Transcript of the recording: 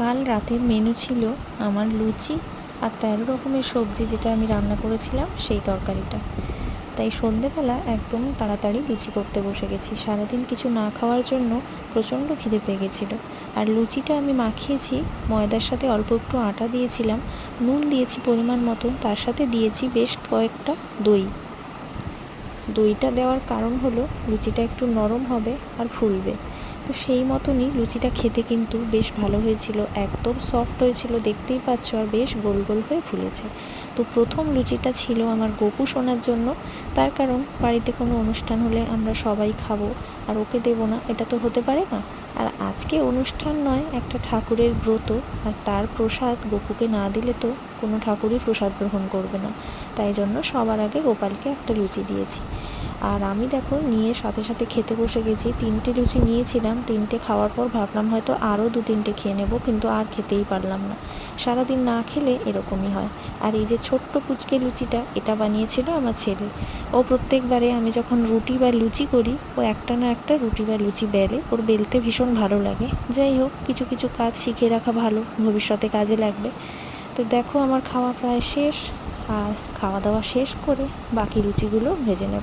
কাল রাতের মেনু ছিল আমার লুচি আর তেরো রকমের সবজি যেটা আমি রান্না করেছিলাম, সেই তরকারিটা। তাই সন্ধেবেলা একদম তাড়াতাড়ি লুচি করতে বসে গেছি। সারাদিন কিছু না খাওয়ার জন্য প্রচণ্ড খিদে পেয়ে গেছিল। আর লুচিটা আমি মাখিয়েছি, ময়দার সাথে অল্প একটু আটা দিয়েছিলাম, নুন দিয়েছি পরিমাণ মতন, তার সাথে দিয়েছি বেশ কয়েকটা দই। দইটা দেওয়ার কারণ হলো লুচিটা একটু নরম হবে আর ফুলবে। তো সেই মতনই লুচিটা খেতে কিন্তু বেশ ভালো হয়েছিল। একদম সফট হয়েছিল, দেখতেই পাচ্ছ আর বেশ গোল গোল হয়ে ফুলেছে। তো প্রথম লুচিটা ছিল আমার গোপু শোনার জন্য। তার কারণ বাড়িতে কোনো অনুষ্ঠান হলে আমরা সবাই খাব আর ওকে দেবো না, এটা তো হতে পারে না। আর আজকে অনুষ্ঠান নয়, একটা ঠাকুরের ব্রত। আর তার প্রসাদ গোপুকে না দিলে তো কোনো ঠাকুরই প্রসাদ গ্রহণ করবে না। তাই জন্য সবার আগে গোপালকে একটা লুচি দিয়েছি। আর আমি দেখো নিয়ে সাথে সাথে খেতে বসে গেছি। তিনটে লুচি নিয়েছিলাম, তিনটে খাওয়ার পর ভাবলাম হয়তো আরও দু তিনটে খেয়ে নেব, কিন্তু আর খেতেই পারলাম না। সারাদিন না খেলে এরকমই হয়। আর এই যে ছোট্ট কুচকে লুচিটা, এটা বানিয়েছিল আমার ছেলে। ও প্রত্যেকবারে আমি যখন রুটি বা লুচি করি, ও একটা না একটা রুটি বা লুচি বেলে। ওর বেলতে ভীষণ ভালো লাগে। যাই হোক, কিছু কিছু কাজ শিখে রাখা ভালো, ভবিষ্যতে কাজে লাগবে। তো দেখো আমার খাওয়া প্রায় শেষ, আর খাওয়া দাওয়া শেষ করে বাকি লুচিগুলো ভেজে নেব।